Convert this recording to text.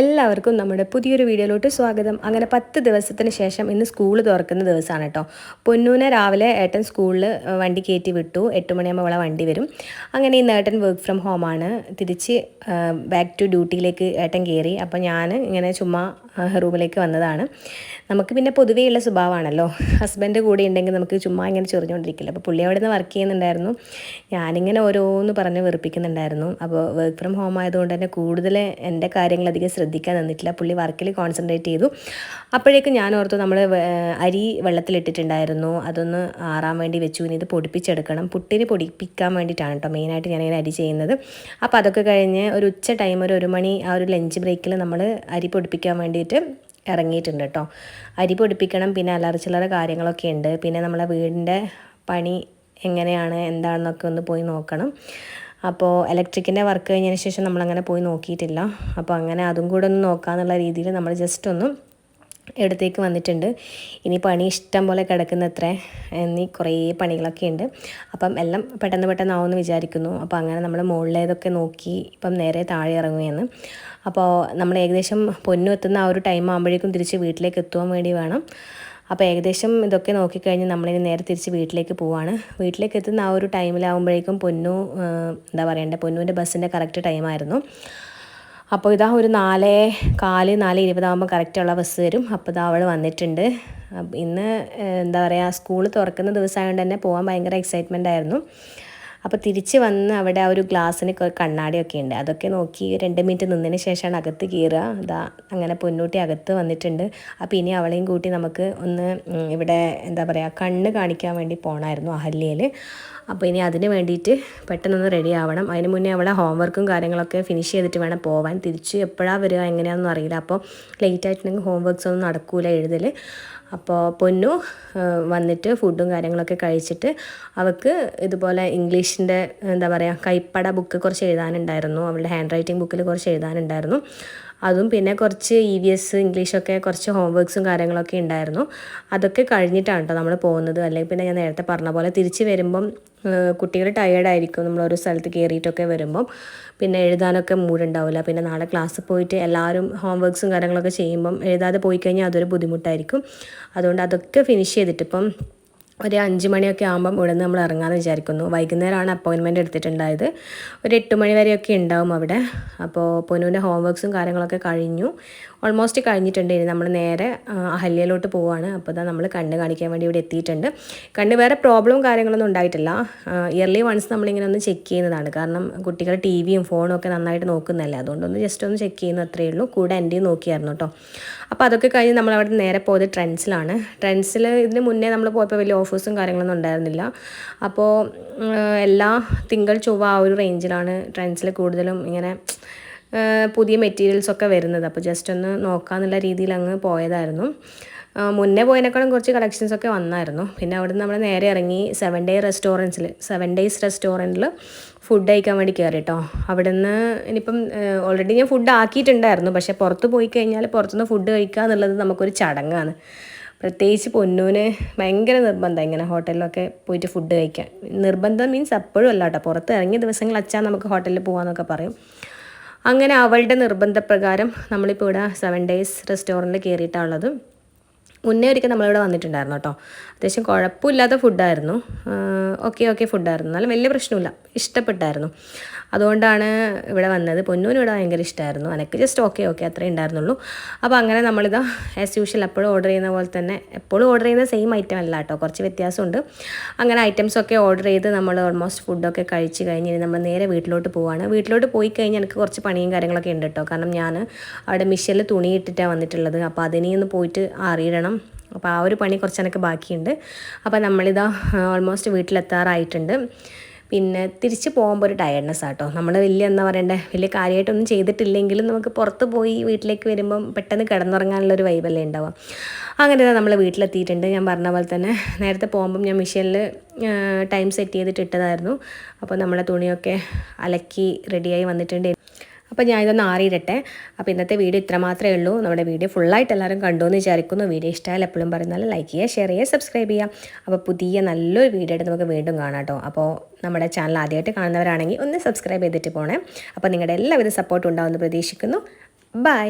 എല്ലാവർക്കും നമ്മുടെ പുതിയൊരു വീഡിയോയിലോട്ട് സ്വാഗതം. അങ്ങനെ പത്ത് ദിവസത്തിന് ശേഷം ഇന്ന് സ്കൂൾ തുറക്കുന്ന ദിവസമാണ് കേട്ടോ. പൊന്നൂനെ രാവിലെ ഏട്ടൻ സ്കൂളിൽ വണ്ടി കയറ്റി വിട്ടു. എട്ട് മണിയാകുമ്പോൾ അവളെ വണ്ടി വരും. അങ്ങനെ ഇന്ന് ഏട്ടൻ വർക്ക് ഫ്രം ഹോമാണ് തിരിച്ച് ബാക്ക് ടു ഡ്യൂട്ടിയിലേക്ക് ഏട്ടൻ കയറി. അപ്പോൾ ഞാൻ ഇങ്ങനെ ചുമ്മാ റൂമിലേക്ക് വന്നതാണ്. നമുക്ക് പിന്നെ പൊതുവെയുള്ള സ്വഭാവമാണല്ലോ. ഹസ്ബൻഡ് കൂടെ ഉണ്ടെങ്കിൽ നമുക്ക് ചുമ്മാ ഇങ്ങനെ ചൊറിഞ്ഞുകൊണ്ടിരിക്കില്ല അപ്പോൾ പുള്ളി അവിടെ നിന്ന് വർക്ക് ചെയ്യുന്നുണ്ടായിരുന്നു. ഞാനിങ്ങനെ ഓരോന്ന് പറഞ്ഞ് വെറുപ്പിക്കുന്നുണ്ടായിരുന്നു. അപ്പോൾ വർക്ക് ഫ്രം ഹോം ആയതുകൊണ്ട് തന്നെ കൂടുതൽ എന്റെ കാര്യങ്ങൾ അധികം ശ്രദ്ധിക്കാൻ നിന്നിട്ടില്ല. പുള്ളി വർക്കിൽ കോൺസെൻട്രേറ്റ് ചെയ്തു. അപ്പോഴേക്കും ഞാൻ ഓർത്തു നമ്മൾ അരി വെള്ളത്തിലിട്ടിട്ടുണ്ടായിരുന്നു. അതൊന്ന് ആറാൻ വേണ്ടി വെച്ചു. ഇനി ഇത് പൊടിപ്പിച്ചെടുക്കണം. പുട്ടിന് പൊടിപ്പിക്കാൻ വേണ്ടിയിട്ടാണ് കേട്ടോ മെയിനായിട്ട് ഞാനിങ്ങനെ അരി ചെയ്യുന്നത്. അപ്പോൾ അതൊക്കെ കഴിഞ്ഞ് ഒരു ഉച്ച ടൈം ഒരു ഒരു മണി ആ ഒരു ലഞ്ച് ബ്രേക്കിൽ നമ്മൾ അരി പൊടിപ്പിക്കാൻ വേണ്ടിയിട്ട് ഇറങ്ങിയിട്ടുണ്ട് കേട്ടോ. അരി പൊടിപ്പിക്കണം പിന്നെ അല്ലറ കാര്യങ്ങളൊക്കെ ഉണ്ട്. പിന്നെ നമ്മളെ വീടിന്റെ പണി എങ്ങനെയാണ് എന്താണെന്നൊക്കെ ഒന്ന് പോയി നോക്കണം. അപ്പോൾ ഇലക്ട്രിക്കിന്റെ വർക്ക് കഴിഞ്ഞതിന് ശേഷം നമ്മളങ്ങനെ പോയി നോക്കിയിട്ടില്ല. അപ്പോൾ അങ്ങനെ അതും കൂടെ ഒന്ന് നോക്കാമെന്നുള്ള രീതിയിൽ നമ്മൾ ജസ്റ്റ് ഒന്ന് ഇടത്തേക്ക് വന്നിട്ടുണ്ട്. ഇനി പണി ഇഷ്ടം പോലെ കിടക്കുന്ന അത്ര എന്നീ കുറേ പണികളൊക്കെ ഉണ്ട്. അപ്പം എല്ലാം പെട്ടെന്ന് പെട്ടെന്ന് ആവുമെന്ന് വിചാരിക്കുന്നു. അപ്പോൾ അങ്ങനെ നമ്മൾ മുകളിലേതൊക്കെ നോക്കി ഇപ്പം നേരെ താഴെ ഇറങ്ങുകയാണ്. അപ്പോൾ നമ്മൾ ഏകദേശം പൊന്നു എത്തുന്ന ആ ഒരു ടൈം ആകുമ്പോഴേക്കും തിരിച്ച് വീട്ടിലേക്ക് എത്തുവാൻ വേണ്ടി വേണം. അപ്പോൾ ഏകദേശം ഇതൊക്കെ നോക്കിക്കഴിഞ്ഞ് നമ്മളിനി നേരെ തിരിച്ച് വീട്ടിലേക്ക് പോവാണ്. വീട്ടിലേക്ക് എത്തുന്ന ആ ഒരു ടൈമിലാവുമ്പോഴേക്കും പൊന്നു എന്താ പറയണ്ടേ? പൊന്നുവിന്റെ ബസ്സിന്റെ കറക്റ്റ് ടൈമായിരുന്നു അപ്പോൾ ഇതാ ഒരു നാല് കാൽ നാല് ഇരുപതാകുമ്പോൾ കറക്റ്റുള്ള ബസ് വരും. അപ്പോൾ ഇതാ അവൾ വന്നിട്ടുണ്ട്. ഇന്ന് എന്താ പറയുക സ്കൂൾ തുറക്കുന്ന ദിവസമായതുകൊണ്ട് തന്നെ പോകാൻ ഭയങ്കര എക്സൈറ്റ്മെന്റ് ആയിരുന്നു. അപ്പോൾ തിരിച്ച് വന്ന് അവിടെ ആ ഒരു ഗ്ലാസ്സിന് കണ്ണാടിയൊക്കെ ഉണ്ട്. അതൊക്കെ നോക്കി രണ്ട് മിനിറ്റ് നിന്നതിന് ശേഷമാണ് അകത്ത് കയറുക ഇതാ അങ്ങനെ പൊന്നൂട്ടി അകത്ത് വന്നിട്ടുണ്ട്. അപ്പോൾ ഇനി അവളെയും കൂട്ടി നമുക്ക് ഒന്ന് ഇവിടെ എന്താ പറയുക കണ്ണ് കാണിക്കാൻ വേണ്ടി പോകണമായിരുന്നു അഹല്യയിൽ അപ്പോൾ ഇനി അതിന് വേണ്ടിയിട്ട് പെട്ടെന്നൊന്ന് റെഡി ആവണം. അതിന് മുന്നേ അവളെ ഹോംവർക്കും കാര്യങ്ങളൊക്കെ ഫിനിഷ് ചെയ്തിട്ട് വേണം പോവാൻ. തിരിച്ച് എപ്പോഴാണ് വരിക എങ്ങനെയാണെന്നും അറിയില്ല. അപ്പോൾ ലേറ്റ് ആയിട്ടുണ്ടെങ്കിൽ ഹോംവർക്ക്സ് ഒന്നും നടക്കൂല എഴുതൽ അപ്പോൾ പൊന്നു വന്നിട്ട് ഫുഡും കാര്യങ്ങളൊക്കെ കഴിച്ചിട്ട് അവൾക്ക് ഇതുപോലെ ഇംഗ്ലീഷിന്റെ എന്താ പറയുക കൈപ്പട ബുക്ക് കുറച്ച് എഴുതാനുണ്ടായിരുന്നു. അവളുടെ ഹാൻഡ് റൈറ്റിംഗ് ബുക്കിൽ കുറച്ച് എഴുതാനുണ്ടായിരുന്നു. അതും പിന്നെ കുറച്ച് ഇ വി എസ് ഇംഗ്ലീഷൊക്കെ കുറച്ച് ഹോംവർക്സും കാര്യങ്ങളൊക്കെ ഉണ്ടായിരുന്നു. അതൊക്കെ കഴിഞ്ഞിട്ടാണ് കേട്ടോ നമ്മൾ പോകുന്നത്. അല്ലെങ്കിൽ പിന്നെ ഞാൻ നേരത്തെ പറഞ്ഞ പോലെ തിരിച്ച് വരുമ്പം കുട്ടികൾ ടയേർഡ് ആയിരിക്കും. നമ്മൾ ഒരു സ്ഥലത്ത് കയറിയിട്ടൊക്കെ വരുമ്പം. പിന്നെ എഴുതാനൊക്കെ മൂടുണ്ടാവില്ല പിന്നെ നാളെ ക്ലാസ്സിൽ പോയിട്ട് എല്ലാവരും ഹോംവർക്സും കാര്യങ്ങളൊക്കെ ചെയ്യുമ്പം എഴുതാതെ പോയി കഴിഞ്ഞാൽ അതൊരു ബുദ്ധിമുട്ടായിരിക്കും. അതുകൊണ്ട് അതൊക്കെ ഫിനിഷ് ചെയ്തിട്ട് ഇപ്പം ഒരു അഞ്ച് മണിയൊക്കെ ആകുമ്പം ഇവിടെ നിന്ന് നമ്മൾ ഇറങ്ങാമെന്ന് വിചാരിക്കുന്നു. വൈകുന്നേരമാണ് അപ്പോയിൻമെന്റ് എടുത്തിട്ടുണ്ടായത്. ഒരു എട്ട് മണി വരെയൊക്കെ ഉണ്ടാവും അവിടെ. അപ്പോൾ പൊന്നുവിന്റെ ഹോംവർക്ക്സും കാര്യങ്ങളൊക്കെ കഴിഞ്ഞു. ഓൾമോസ്റ്റ് കഴിഞ്ഞിട്ടുണ്ട്. ഇനി നമ്മൾ നേരെ അഹല്യയിലോട്ട് പോവുകയാണ് അപ്പോൾ നമ്മൾ കണ്ണ് കാണിക്കാൻ വേണ്ടി ഇവിടെ എത്തിയിട്ടുണ്ട്. കണ്ണ് വേറെ പ്രോബ്ലം കാര്യങ്ങളൊന്നും ഉണ്ടായിട്ടില്ല. ഇയർലി വൺസ് നമ്മളിങ്ങനെ ഒന്ന് ചെക്ക് ചെയ്യുന്നതാണ്. കാരണം കുട്ടികൾ ടി വിയും ഫോണും ഒക്കെ നന്നായിട്ട് നോക്കുന്നതല്ലേ. അതുകൊണ്ടൊന്ന് ജസ്റ്റ് ഒന്ന് ചെക്ക് ചെയ്യുന്ന അത്രയേ ഉള്ളൂ. കൂടെ എന്റെയും നോക്കിയായിരുന്നു കേട്ടോ. അപ്പോൾ അതൊക്കെ കഴിഞ്ഞ് നമ്മൾ അവിടെ നേരെ പോയത് ട്രെൻസിലാണ്. ട്രെൻഡ്സിൽ ഇതിന് മുന്നേ നമ്മൾ പോയപ്പോൾ വലിയ ഓഫേഴ്സും കാര്യങ്ങളൊന്നും ഉണ്ടായിരുന്നില്ല. അപ്പോൾ എല്ലാ തിങ്കൾ ചൊവ്വ ആ ഒരു റേഞ്ചിലാണ് ട്രെൻഡ്സിൽ കൂടുതലും ഇങ്ങനെ പുതിയ മെറ്റീരിയൽസൊക്കെ വരുന്നത്. അപ്പോൾ ജസ്റ്റ് ഒന്ന് നോക്കാമെന്നുള്ള രീതിയിൽ അങ്ങ് പോയതായിരുന്നു. മുന്നേ പോയതിനേക്കാളും കുറച്ച് കളക്ഷൻസ് ഒക്കെ വന്നായിരുന്നു. പിന്നെ അവിടെ നമ്മൾ നേരെ ഇറങ്ങി സെവൻ ഡേ റെസ്റ്റോറൻസിൽ സെവൻ ഡേയ്സ് റെസ്റ്റോറന്റിൽ ഫുഡ് കഴിക്കാൻ വേണ്ടി കയറി കേട്ടോ അവിടെ നിന്ന് ഇനിയിപ്പം ഓൾറെഡി ഞാൻ ഫുഡ് ആക്കിയിട്ടുണ്ടായിരുന്നു. പക്ഷേ പുറത്ത് പോയി കഴിഞ്ഞാൽ പുറത്തുനിന്ന് ഫുഡ് കഴിക്കുക എന്നുള്ളത് നമുക്കൊരു ചടങ്ങാണ്. പ്രത്യേകിച്ച് പൊന്നൂന് ഭയങ്കര നിർബന്ധം ഇങ്ങനെ ഹോട്ടലിലൊക്കെ പോയിട്ട് ഫുഡ് കഴിക്കാൻ. നിർബന്ധം മീൻസ് എപ്പോഴും അല്ല കേട്ടോ പുറത്ത് ഇറങ്ങിയ ദിവസങ്ങൾ അച്ഛാ നമുക്ക് ഹോട്ടലിൽ പോകാമെന്നൊക്കെ പറയും. അങ്ങനെ അവളുടെ നിർബന്ധപ്രകാരം നമ്മളിപ്പോൾ ഇവിടെ സെവൻ ഡേയ്സ് റെസ്റ്റോറന്റിൽ കയറിയിട്ടാണുള്ളത് മുന്നേ ഒരിക്കൽ നമ്മളിവിടെ വന്നിട്ടുണ്ടായിരുന്നു കേട്ടോ. അത്യാവശ്യം കുഴപ്പമില്ലാത്ത ഫുഡായിരുന്നു ഓക്കെ ഓക്കെ ഫുഡായിരുന്നു എന്നാലും വലിയ പ്രശ്നമില്ല. ഇഷ്ടപ്പെട്ടായിരുന്നു. അതുകൊണ്ടാണ് ഇവിടെ വന്നത്. പൊന്നൂന് ഇവിടെ ഭയങ്കര ഇഷ്ടമായിരുന്നു എനിക്ക് ജസ്റ്റ് ഓക്കെ ഓക്കെ അത്രേ ഉണ്ടായിരുന്നുള്ളൂ. അപ്പോൾ അങ്ങനെ നമ്മളിതാ ആസ് യൂഷ്വൽ എപ്പോഴും ഓർഡർ ചെയ്യുന്ന പോലെ തന്നെ എപ്പോഴും ഓർഡർ ചെയ്യുന്ന സെയിം ഐറ്റം അല്ല കേട്ടോ. കുറച്ച് വ്യത്യാസമുണ്ട്. അങ്ങനെ ഐറ്റംസൊക്കെ ഓർഡർ ചെയ്ത് നമ്മൾ ഓൾമോസ്റ്റ് ഫുഡൊക്കെ കഴിച്ച് കഴിഞ്ഞ് നമ്മൾ നേരെ വീട്ടിലോട്ട് പോവാണ്. വീട്ടിലോട്ട് പോയി കഴിഞ്ഞാൽ എനിക്ക് കുറച്ച് പണിയും കാര്യങ്ങളൊക്കെ ഉണ്ട് കേട്ടോ. കാരണം ഞാൻ അവിടെ മിഷനിൽ തുണി ഇട്ടിട്ടാണ് വന്നിട്ടുള്ളത്. അപ്പോൾ അതിനെ ഒന്ന് പോയിട്ട് അറിയിടണം അപ്പോൾ ആ ഒരു പണി കുറച്ച് എനിക്ക് ബാക്കിയുണ്ട്. അപ്പോൾ നമ്മളിതാ ഓൾമോസ്റ്റ് വീട്ടിലെത്താറായിട്ടുണ്ട്. പിന്നെ തിരിച്ച് പോകുമ്പോൾ ഒരു ടയർഡ്നെസ് ആട്ടോ. നമ്മൾ വലിയ എന്താ പറയണ്ടേ? വലിയ കാര്യമായിട്ടൊന്നും ചെയ്തിട്ടില്ലെങ്കിലും നമുക്ക് പുറത്ത് പോയി വീട്ടിലേക്ക് വരുമ്പം പെട്ടെന്ന് കിടന്നുറങ്ങാനുള്ളൊരു വൈബല്ലേ ഉണ്ടാവുക. അങ്ങനെ നമ്മൾ വീട്ടിലെത്തിയിട്ടുണ്ട്. ഞാൻ പറഞ്ഞ പോലെ തന്നെ നേരത്തെ പോകുമ്പം ഞാൻ മിഷീനിൽ ടൈം സെറ്റ് ചെയ്തിട്ട് ഇട്ടതായിരുന്നു. അപ്പോൾ നമ്മളെ തുണിയൊക്കെ അലക്കി റെഡിയായി വന്നിട്ടുണ്ട്. അപ്പോൾ ഞാൻ ഇതൊന്ന് ആറിയിടട്ടെ അപ്പോൾ ഇന്നത്തെ വീഡിയോ ഇത്ര മാത്രമേ ഉള്ളൂ. നമ്മുടെ വീഡിയോ ഫുള്ളായിട്ട് എല്ലാവരും കണ്ടു എന്ന് വിചാരിക്കുന്നു. വീഡിയോ ഇഷ്ടമായാലും എപ്പോഴും പറയുന്നാൽ ലൈക്ക് ചെയ്യുക ഷെയർ ചെയ്യുക സബ്സ്ക്രൈബ് ചെയ്യുക. അപ്പോൾ പുതിയ നല്ലൊരു വീഡിയോ ആയിട്ട് നമുക്ക് വീണ്ടും കാണാം കേട്ടോ. അപ്പോൾ നമ്മുടെ ചാനൽ ആദ്യമായിട്ട് കാണുന്നവരാണെങ്കിൽ ഒന്ന് സബ്സ്ക്രൈബ് ചെയ്തിട്ട് പോണേ. അപ്പോൾ നിങ്ങളുടെ എല്ലാവിധ സപ്പോർട്ടും ഉണ്ടാവുമെന്ന് പ്രതീക്ഷിക്കുന്നു. ബൈ